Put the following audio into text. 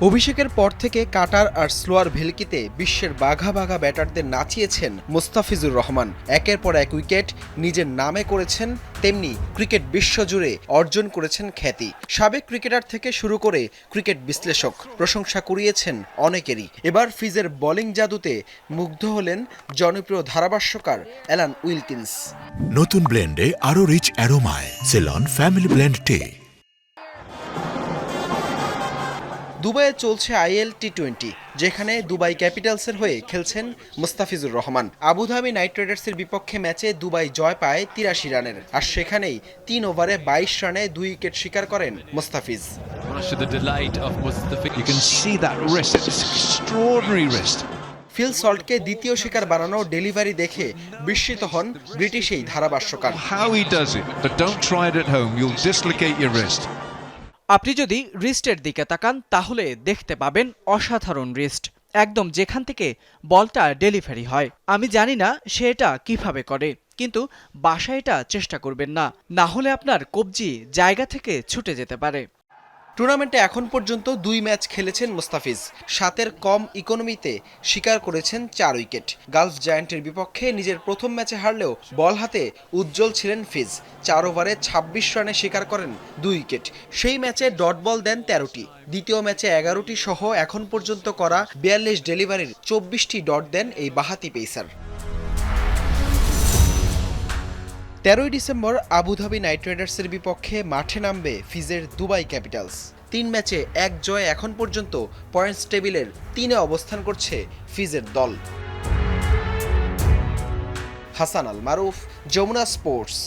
অভিষেকের পর থেকে কাটার আর স্লোয়ার ভেলকিতে বিশ্বের বাঘা বাঘা ব্যাটারদের নাচিয়েছেন মুস্তাফিজুর রহমান। একের পর এক উইকেট নিজের নামে করেছেন, তেমনি ক্রিকেট বিশ্বজুড়ে অর্জন করেছেন খ্যাতি। সাবেক ক্রিকেটার থেকে শুরু করে ক্রিকেট বিশ্লেষক প্রশংসা কুড়িয়েছেন অনেকেরই। এবার ফিজের বোলিং জাদুতে মুগ্ধ হলেন জনপ্রিয় ধারাভাষ্যকার অ্যালান উইলকিন্স। নতুন ব্লেন্ডে আরও রিচ অ্যারোমায়, সেলন, ফ্যামিলি ব্লেন্ড টে। দুবাইয়ে চলছে আইএল টি টোয়েন্টি যেখানে দুবাই ক্যাপিটালসের হয়ে খেলছেন মুস্তাফিজুর রহমান। আবুধাবি নাইট রাইডার্সের বিপক্ষে ম্যাচে দুবাই জয় পায় তিরাশি রানের আর সেখানেই তিন ওভারে বাইশ রানে দুই উইকেট শিকার করেন মুস্তাফিজ. ফিল সল্টকে দ্বিতীয় শিকার বানানো ডেলিভারি দেখে বিস্মিত হন ব্রিটিশ এই ধারাভাষ্যকার। আপনি যদি রিস্টের দিকে তাকান, তাহলে দেখতে পাবেন অসাধারণ রিস্ট একদম যেখান থেকে বলটা ডেলিভারি হয়। আমি জানি না সে এটা কীভাবে করে, কিন্তু বাসায় এটা চেষ্টা করবেন না। না হলে আপনার কবজি জায়গা থেকে ছুটে যেতে পারে। টুর্নামেন্টে এখন পর্যন্ত দুই ম্যাচ খেলেছেন মুস্তাফিজ। সাতের কম ইকোনমিতে শিকার করেছেন চার উইকেট। গালফ জায়ান্টের বিপক্ষে নিজের প্রথম ম্যাচে হারলেও বল হাতে উজ্জ্বল ছিলেন ফিজ। চার ওভারে ২৬ রানে শিকার করেন দুই উইকেট। সেই ম্যাচে ডট বল দেন তেরোটি। দ্বিতীয় ম্যাচে এগারোটি সহ এখন পর্যন্ত করা বিয়াল্লিশ ডেলিভারির চব্বিশটি ডট দেন এই বাহাতি পেসার। তেরোই ডিসেম্বর আবুধাবি নাইট রাইডার্সের বিপক্ষে মাঠে নামবে ফিজের দুবাই ক্যাপিটালস। তিন ম্যাচে এক জয় এখন পর্যন্ত পয়েন্টস টেবিলের তিনে অবস্থান করছে ফিজের দল। হাসান আল মারুফ, যমুনা স্পোর্টস।